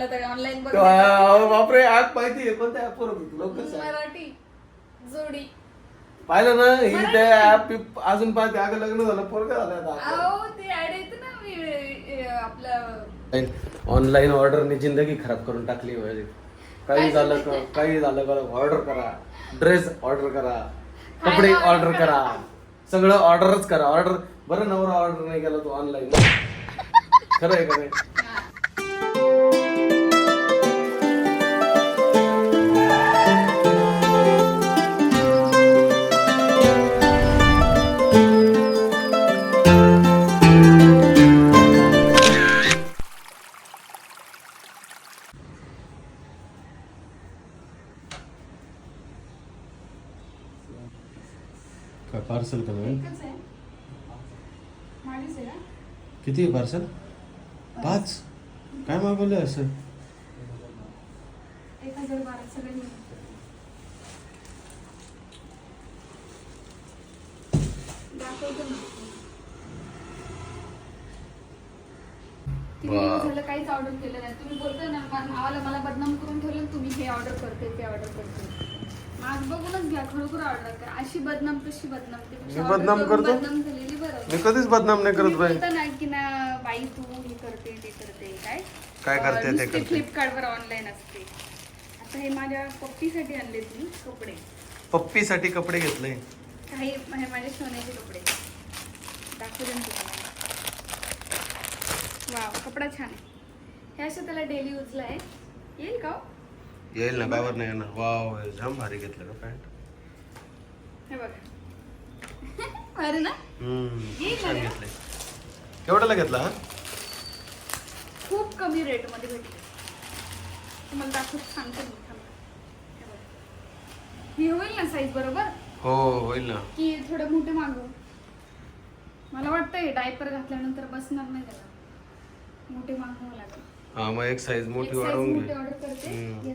Online बापरे app माहिती आहे. कोणत्या ऍप वर होती तू? लवकर सांग. मराठी जोडी. पाहिलं ना ही. त्या ऍप अजून पाहते अगं लग्न झालं पोरग झालं आता अहो ते ऍड येते ना मी ए, आपलं. ऑनलाईन ऑर्डरने जिंदगी खराब करून टाकली माझी काही झालं का? काही झालं का ऑर्डर करा. ड्रेस ऑर्डर करा. कपडे ऑर्डर करा? करा. सगळं ऑर्डरच करा. ऑर्डर बरं नवरा ऑर्डर नाही केला तू ऑनलाईन खरं आहे का नाही? काय पार्सल का एकच आहे. माझीच आहे ना किती आहे पार्सल पाच? काय मागवलं असं? एक हजार बारा सगळे मिळून. दाखवतो ना. तीन वा. दिवस झालं काहीच ऑर्डर केलं नाही. तुम्ही बोलताय ना मा- नावाला मला बदनाम करून ठेवलं तुम्ही हे ऑर्डर करते ते ऑर्डर करते. आज बघूनच घ्या खरोखर ऑर्डर करा. अशी बदनाम तशी बदनाम. मी बदनाम करून करतो? बदनाम झालेली बरं. मी कधीच बदनाम नाही करत तुम्ही बाई. बोलता ना की ना बाई तू हे करते ते करते काय? काय करते ते ऑनलाईन असते. आता हे माझ्या पप्पीसाठी आणले कपडे. पप्पीसाठी कपडे घेतले. काही म्हणजे माझे सोन्याचे कपडे. दाखवते ना तुम्हाला. वाव कपडा छान आहे. हे असं त्याला डेली यूजला आहे. येईल का हो? येईल ना बाबर नाही येणार. वाव जाम भारी घेतलं का पॅन्ट. हे बघा. अरे ना? येईल छान ना? घेतलंय. केवढ्याला घेतला हा? खूप कमी रेटमध्ये भेटले. तुम्हाला दाखवत सांगते मी थांबा. हे बघा. ही होईल ना साईज बरोबर? हो होईल ना. की थोडं मोठे मागू मला वाटतंय डायपर घातल्यानंतर बसणार नाही त्याला. मोठे मागवावं लागेल. हा मग एक साईज मोठी एक वाढवून घे हम्म.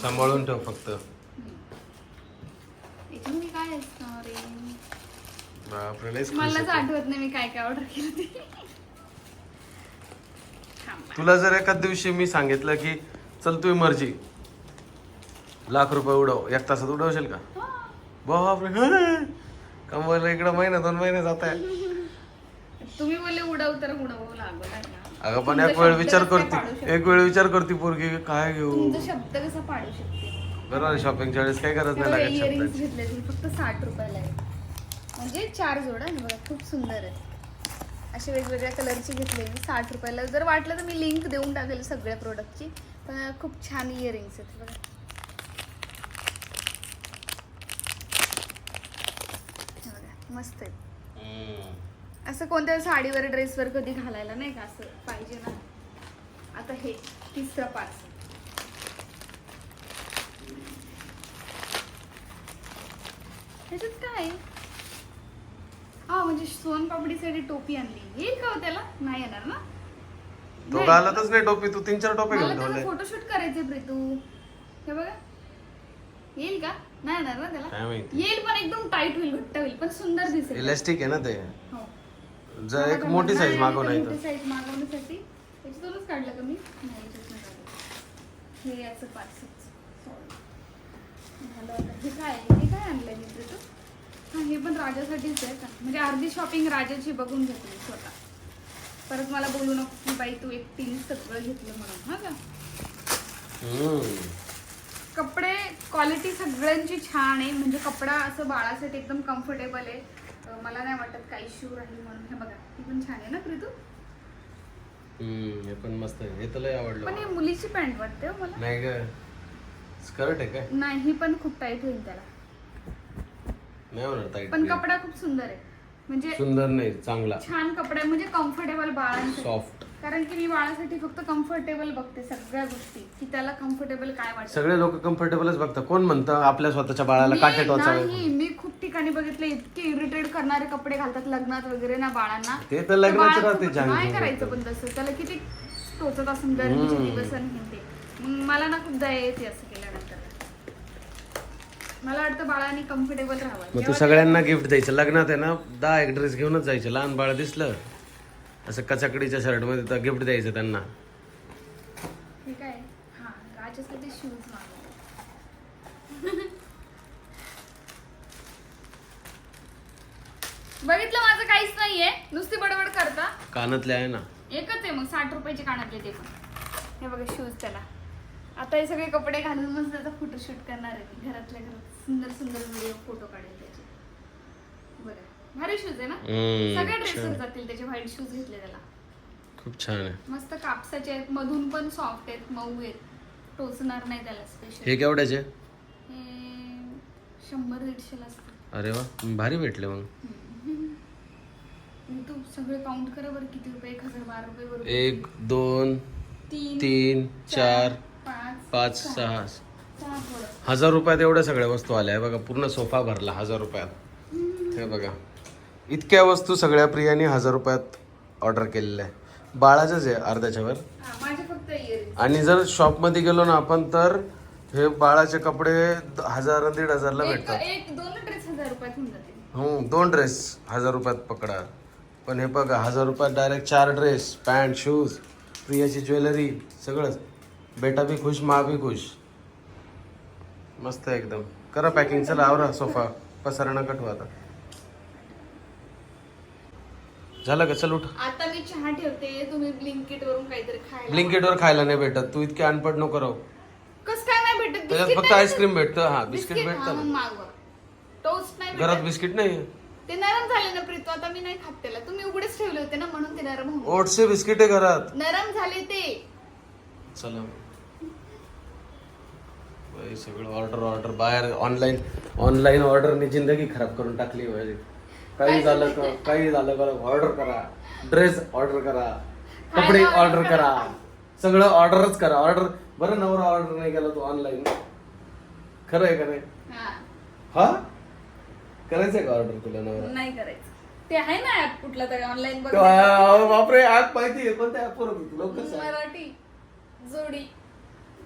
सांभाळून. ठेव फक्त काय बापरे लयच खुश मलाच आहे तू. आठवत नाही मी काय काय ऑर्डर केलं ते थांबा. तुला जर एखाद दिवशी मी सांगितलं की चल तुझी मर्जी लाख रुपये उडव एक तासात उडवशील का हा. बापरे हं. कमवायला इकडं महिना दोन महिने जात आहे तुम्ही बोलले उडव तर उडवू ना. अगं पण एक वेळ विचार करते? एक वेळ विचार करते पोरगी की काय घेऊ तुमचा शब्द कसा पाडू शकते? बरोबर शॉपिंगच्या वेळेस काय गरज नाही लागत शब्दाची. घेतले फक्त साठ रुपयाला आहे म्हणजे चार जोडा बघा खूप सुंदर आहे असे वेगवेगळ्या कलरचे घेतले मी साठ रुपयाला जर वाटलं तर मी लिंक देऊन टाकेल सगळ्या प्रोडक्टची पण खूप छान इयरिंग्स आहेत बघा. हे बघा, मस्त आहेत. हम्म. असं कोणत्या साडीवर ड्रेसवर कधी घालायला नाही का असं पाहिजे ना? आता हे तिसरं पाच ह्याच्यात काय? हा म्हणजे सोनपापडीसाठी टोपी आणली. येईल का हो त्याला? नाही येणार ना? तो. घालतच नाही टोपी तू तीन चार टोपे मला घेऊन त्याचा ठेवले. फोटोशूट करायचे प्रीतू. हे बघा. येईल का? नाही येणार ना त्याला? माहिती? येईल पण एकदम टाईट होईल घट्ट होईल पण सुंदर दिसेल. इलास्टिक आहे ना ते. हो. जर एक मोठी साईज मागव नाही मोठी तर. साईज मागवण्यासाठी. याच्यातूनच काढलं का मी? नाही याच्यातून काढलं. हे याचं पार्सल. हे काय? हे आणलंय मी तू हा हे पण राजासाठीच आहे का? म्हणजे अर्धी शॉपिंग राजाची बघून घेतली स्वतः. परत मला बोलू नको की बाई तू एकटीने सगळं घेतलं म्हणून. हा का. कपडे क्वालिटी सगळ्यांची छान आहे. म्हणजे कपडा असं बाळासाठी एकदम कम्फर्टेबल आहे. मला नाही वाटत काही शू राहील म्हणून. हे बघा ही पण छान आहे ना प्रीतू? हम्म, हे पण मस्त आहे. हे तर लय आवडलं पण ही मला. मुलीची पॅन्ट वाटते हो मला. नाही ग. स्कर्ट आहे काय? नाही ही पण खूप टाईट होईल त्याला. नाही होणार पण कपडा खूप सुंदर आहे. म्हणजे सुंदर नाही चांगला. छान कपडा आहे म्हणजे कम्फर्टेबल बाळांसाठी. सॉफ्ट कारण की मी बाळासाठी फक्त कम्फर्टेबल बघते सगळ्या गोष्टी. की त्याला कम्फर्टेबल काय वाटतं? सगळे लोक कम्फर्टेबलच बघतात. कोण म्हणतं आपल्या स्वतःच्या बाळाला काटे मी टोचावे नाही मी खूप ठिकाणी बघितले इतके इरिटेट करणारे कपडे घालतात लग्नात वगैरे ना बाळांना. ते तर लग्नाचे बाळ राहते खूप- जांग काय करायचं. पण तसं. त्याला किती टोचत असून गरमीचे. दिवस आणि हे ते. मग मला ना खूप दया येते असं केल्यानंतर. मला वाटतं बाळाने कम्फर्टेबल राहावं. मग तू जेव्हा सगळ्यांना गिफ्ट द्यायचं. लग्नात आहे ना दहा एक ड्रेस घेऊनच जायचे. लहान बाळ दिसलं असं कचाकडीच्या शर्टमध्ये तर गिफ्ट द्यायचं त्यांना. हे काय हा राजासाठी शूज मागवले बघितलं माझं काहीच नाहीये. नुसती बडबड करता. कानातले आहे ना. एकच आहे मग साठ रुपयाचे कानातले ते पण. हे बघा शूज त्याला. आता हे सगळे कपडे घालून मस्त त्याचा फोटोशूट करणार आहे घरातल्या घरात सुंदर सुंदर व्हिडिओ फोटो काढेल त्याचे. बघा भारी शूज आहे ना? हम्म, सगळ्या ड्रेसवर छान. जातील त्याचे व्हाईट शूज घेतले त्याला. खूप छान आहे. मस्त कापसाचे आहेत मधून पण सॉफ्ट आहेत मऊ आहेत. टोचणार नाही त्याला स्पेशल हे केवढ्याचे? शंभर दीडशेला असतं अरे वा भारी भेटले मग. आणि तू सगळे काउंट करा बरं किती रुपये एक हजार बारा रुपये बरोबर एक दोन तीन तीन चार पाच पाच सहा. हजार रुपयात एवढ्या सगळ्या वस्तू आल्या. आहे बघा पूर्ण सोफा भरला हजार रुपयात. हे बघा. इतक्या वस्तू सगळ्या प्रियाने हजार रुपयात ऑर्डर केलेल्या आहे बाळाच्याच आहे अर्ध्याच्या वर हा, माझे फक्त इयरिंग आणि जर शॉपमध्ये गेलो ना आपण तर हे बाळाचे कपडे द- हजार दीड हजारला एक भेटतात. एक दोन ड्रेस हजार रुपयात होऊन जातील. हो दोन ड्रेस हजार रुपयात पकडा पण हे बघा हजार रुपयात डायरेक्ट चार ड्रेस पॅन्ट शूज प्रियाची ज्वेलरी सगळंच. बेटा बी खुश मा बी खुश. मस्त आहे एकदम. करा पॅकिंग चला आवरा सोफा पसारा नका ठेवू आता. झालं का? चल उठ. आता मी चहा ठेवते. तुम्ही ब्लिंकिट वरून काहीतरी खायला ब्लिंकेटवर खायला नाही भेटत. तू इतके अनपड नको राहू. कस काय नाही भेटत? त्याच्यात बिस्किट फक्त नाही आईस्क्रीम भेटतं. हा? बिस्किट बिस्किट, भेटतं मग ना मागवा. टोस्ट नाही घरात भेटत बिस्किट नाही ते नरम झाले ना प्रीतो आता मी नाही खात त्याला. तुम्ही उघडेच ठेवले होते ना म्हणून ते नरम होऊन ओटचे बिस्किट आहे घरात. नरम झाले ते. चला. बाई, सगळं ऑर्डर ऑर्डर बाहेर ऑनलाईन ऑनलाईन ऑर्डरने जिंदगी खराब करून टाकली माझी काही झालं का काही झालं का? ऑर्डर करा. ड्रेस ऑर्डर करा. कपडे ऑर्डर करा. सगळं ऑर्डरच करा. ऑर्डर बरं नवरा ऑर्डर नाही केला तू ऑनलाईन खरं आहे का नाही? हा. हा? करायचंय का ऑर्डर तुला नवरा? नाही करायचं. ते आहे ना ऍप कुठला तरी ऑनलाईन बापरे ऍप माहिती आहे. कोणत्या ऍपवर होती तुला कसं सांग? मराठी. जोडी.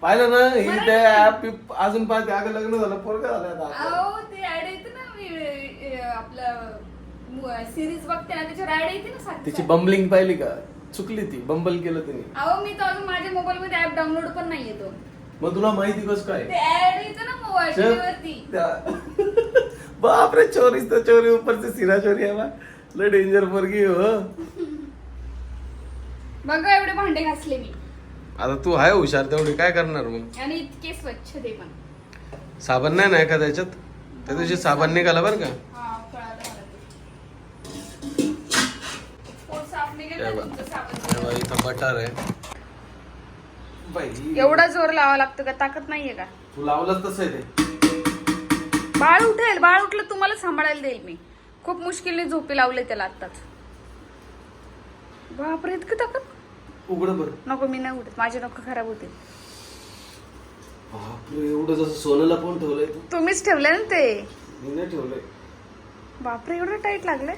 पाहिलं ना? ही. त्या ऍप अजून पाहते. अगं लग्न झालं. पोरग झालं आता. ते ऍड येते ना मी आपलं सिरीज बघते ना ऍड येते ना सारखी तिची बंबलिंग पाहिली का? चुकली ती बंबल केलं तिने. अहो मी तर अजून माझ्या मोबाईल मध्ये ऍप डाउनलोड पण नाही येतो मग तुला माहिती कस काय? ते ऍड येते ना मोबाईल चल. वरती त्या- बापरे चोरीच तर चोरी सिरा चोरी आहे बा. लय डेंजर पोरगी हो. बघा एवढे भांडे घासले मी. आता तू आहे हुशार तेवढी काय करणार मग? आणि इतके स्वच्छ ते पण. साबण नाही ना एखाद्या याच्यात? त्या दिवशी साबण निघाला बरं का? इथं बटर आहे. बाई, एवढा जोर लावा लागतो का? ताकद नाहीये का? तू लावलंच तसं आहे ते. बाळ उठेल बाळ उठलं तुम्हाला सांभाळायला देईल मी. खूप मुश्किलने झोपी लावले त्याला आत्ताच. बापरे इतकं ताकद? उघड बरं. नको मी नाही उठत माझे नको खराब होते बापरे एवढं जसं सोनं लपवून ठेवलंय तू. तुम्हीच ठेवले ना ते. मी नाही ठेवलंय. बापरे एवढं टाईट लागलंय.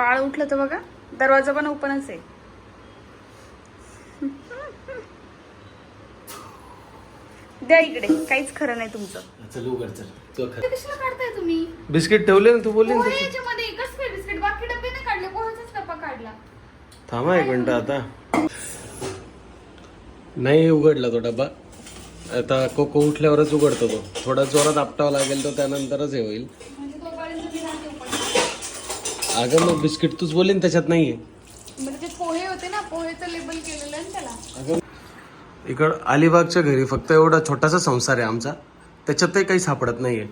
बाळ उठलं तर बघा दरवाजा पण ओपनच आहे. द्या इकडे काहीच खरं नाही तुमचं. चल उघड चल. तू ते कशाला काढताय तुम्ही? बिस्किट ठेवले ना तू बोलली ना पोहे तशी याच्यामध्ये एकच काय बिस्किट? बाकी डबे नाही काढले पोह्याचाच डब्बा काढला. थांबा एक मिनिट आता. नाही उघडला तो डबा. आता कोको उठल्यावरच उघडतो तो. थोडा जोरात आपटावा लागेल तो त्यानंतरच हे होईल म्हणजे तोपर्यंत मी राहते उपाशी. अगं मग बिस्किट तूच बोलली ना त्याच्यात नाहीये. म्हणजे ते पोहे होते ना पोहेचं लेबल केलेलं आहे ना त्याला. अगं इकड अलिबागच्या घरी फक्त एवढा छोटासा संसार आहे आमचा. त्याच्यातही काही सापडत नाहीये.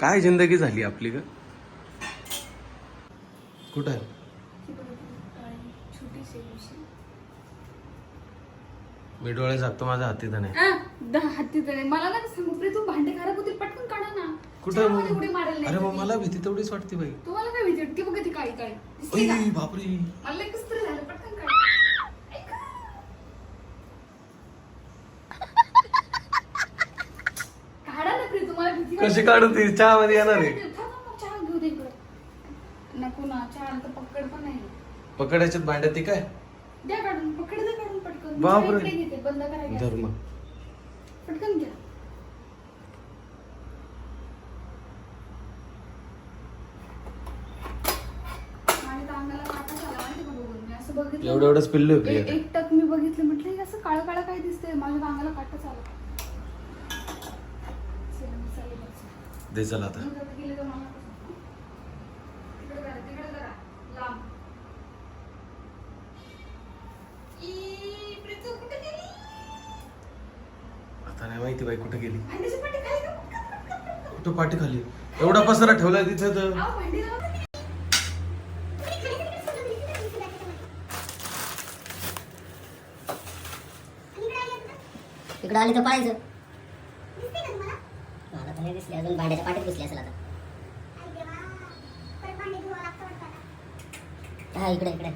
काय जिंदगी झाली आपली ग? कुठं आहे? मी डोळे झाकतो माझ्या हाती तर नाही हाती तळे मला ना सांगू तू भांडे खराब होतील पटकन काढा ना. कुठं? उडी मारेल अरे मग. मला भीती तेवढीच वाटते बाई. तुम्हाला काय भीती वाटते? ती बघ ती काळी काळी दिसते का? अय, बापरे. मला कसं तरी झालं. पटकन काढ. ऐका. काढा ना प्रिय, तुम्हाला भीती वाटते. कशी काढू ती? चहा मध्ये येणार आहे. थांब, थांब, चहा घेऊ दे इकडं. नको ना चहा तर पकड पण नाही. पकडायच्यात भांड्यात ती काय? द्या काढून पकड दे काढून पटकन. बापरे. बंद करा गॅस. धर्म. पटकन घ्या. मी एवढं एवढंच पिल्लू आहे एक प्रिया एक टक मी बघितलं म्हटलं हे असं काळं काळं काय दिसतंय? माझ्या अंगाला काटच आलं चला, भाजी. दे चला आता. गेलं तर मला कसं? तिकडे करा, तिकडे करा. लांब. ई, प्रीतू कुठे गेली? माहिती बाई कुठे गेली? कुठं पाठी खाली? एवढा पसारा ठेवलाय तिथे तर. इकडं आली तर पाहायचं. मला तर नाही दिसली अजून भांड्याच्या पाठीत दिसली असेल आता. हा इकडे इकडे.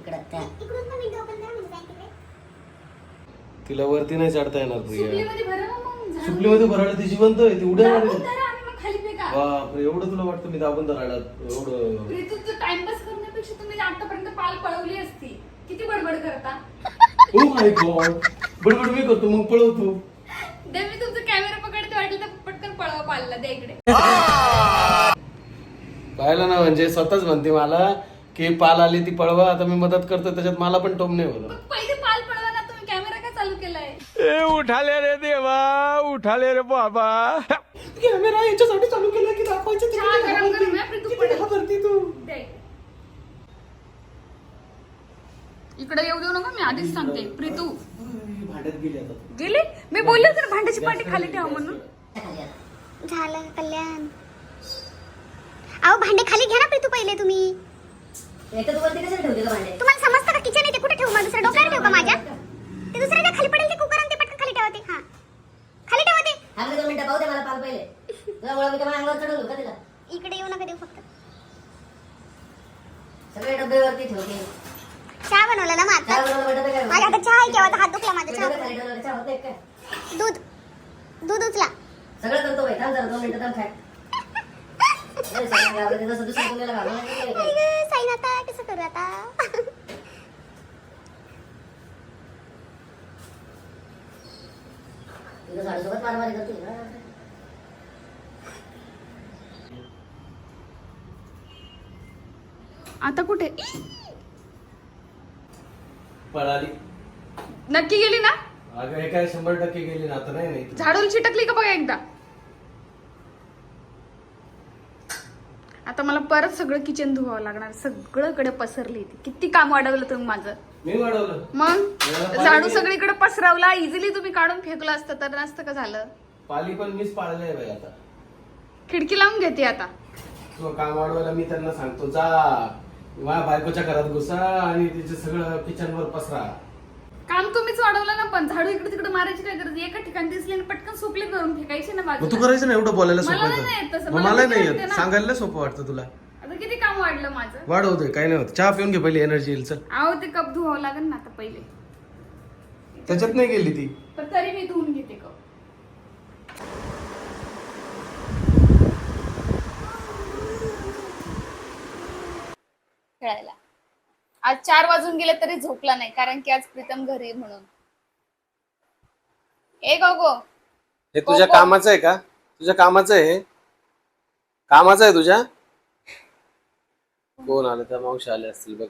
इकडे त्या. तिला वरती नाही चढता येणार प्रिया. सुपलीमध्ये भरा ना मग झाडू. सुपलीमध्ये भरायला ती जिवंत आहे ती उड्या मारली. बापरे एवढं तुला वाटतं मी दाबून धरायला एवढं? प्रीतू तू टाइमपास करण्यापेक्षा तुम्ही आतापर्यंत पाल पळवली असती. किती बडबड करता? ओ माय गॉड बडबड मी करतो मग पळवतो. दे मी तुमचा कॅमेरा पकडते वाटलं तर पटकन पळवा पालला. द्या इकडे. पाहिलं ना म्हणजे स्वतःच म्हणते मला की पाल आली ती पळवा आता मी मदत करतो त्याच्यात मला पण टोम नाही होत. पहिले पाल पळवा ना तुम्ही कॅमेरा काय चालू केलाय ए उठाले रे देवा उठाले रे बाबा. कॅमेरा याच्यासाठी चालू केला की दाखवायचं चहा गरम गरम आहे, प्रीतू पडेल. भरती तू. इकडे. येऊ देऊ नका मी आधीच सांगते. प्रीतू. भांड्यात गेली आता. गेली? मी बोलले होते ना भांड्याची पाठी खाली ठेवा म्हणून. झालं कल्याण. अहो भांडे खाली घ्या ना प्रीतू पहिले तुम्ही. एक तर तू वरती कशाला ठेवते का भांडे? तुम्हाला समजतं का? किचन आहे ते कुठे ठेवू? मग दुसरं डोक्यावर ठेवू का माझ्या? ते दुसरं जे खाली पडेल ते कुकर आणि ते पटकन खाली ठेवा ते हा खाली ठेवा ते थांब रे दोन मिनिटं पाहू दे मला पाल पहिले. तुला मुळे मी माझ्या अंगावर चढवलो का तिला? इकडे येऊ नका देऊ फक्त. सगळे डबे वरती ठेवते. चहा बनवला ना माझा बनवलं डबे काय माझ्या हातात चहा आहे केव्हा हात दुखला माझा चहा. होते काय दूध. दूध उचला. सगळं करतो बाई. थांब जरा दोन मिनिटं थांब सगळं जसं कोणाला नाही आई काय. गं, साईन आता कसं करू आता? तुझं साडेसोबत मारामारी करते ना. आता कुठे? पळाली. नक्की गेली ना? अगं हे काय शंभर टक्के गेली ना? आता नाही नाही. झाडून चिटकली का बघा एकदा आता मला परत सगळं किचन धुवावं लागणार. सगळीकडे पसरली ती. किती काम वाढवलं तुम्ही माझं? मी वाढवलं. मग? झाडू. सगळीकडे पसरवला. इझिली तुम्ही काढून फेकलं असतं तर नसतं का झालं? पाली पण मीच पाळलंय बाई आता. खिडकी लावून घेते आता. तुझं काम वाढवायला मी त्यांना सांगतो जा. माझ्या बायकोच्या घरात घुसा आणि तिचे सगळं किचन वर पसरा. काम तुम्हीच वाढवलं ना पण झाडू इकडे तिकडे मारायची काय गरज? एका ठिकाणी दिसली आणि पटकन सुकले करून फेकायचे ना मग तू बाजूला करायचं ना एवढं बोलायला मला सोपं नाही येत येतं तसं. मग मला नाही येत. ना. सांगायला सोपं वाटतं तुला. आता किती काम वाढलं माझं? वाढवू दे काही नाही होत. चहा पिऊन घे पहिली एनर्जी येईल चल. आहो ते कप धुवावं लागेल ना आता पहिले. त्याच्यात नाही गेली ती. पण तरी मी धुवून घेते कप. खेळायला आज चार वाजून गेले तरी झोपला नाही कारण की आज प्रीतम घरी म्हणून. ए गोगो. हे तुझ्या कोको. कामाचं आहे का? तुझ्या कामाचं आहे हे? कामाचं आहे तुझ्या? कोण आलं? त्या मावशी आले असतील बघ.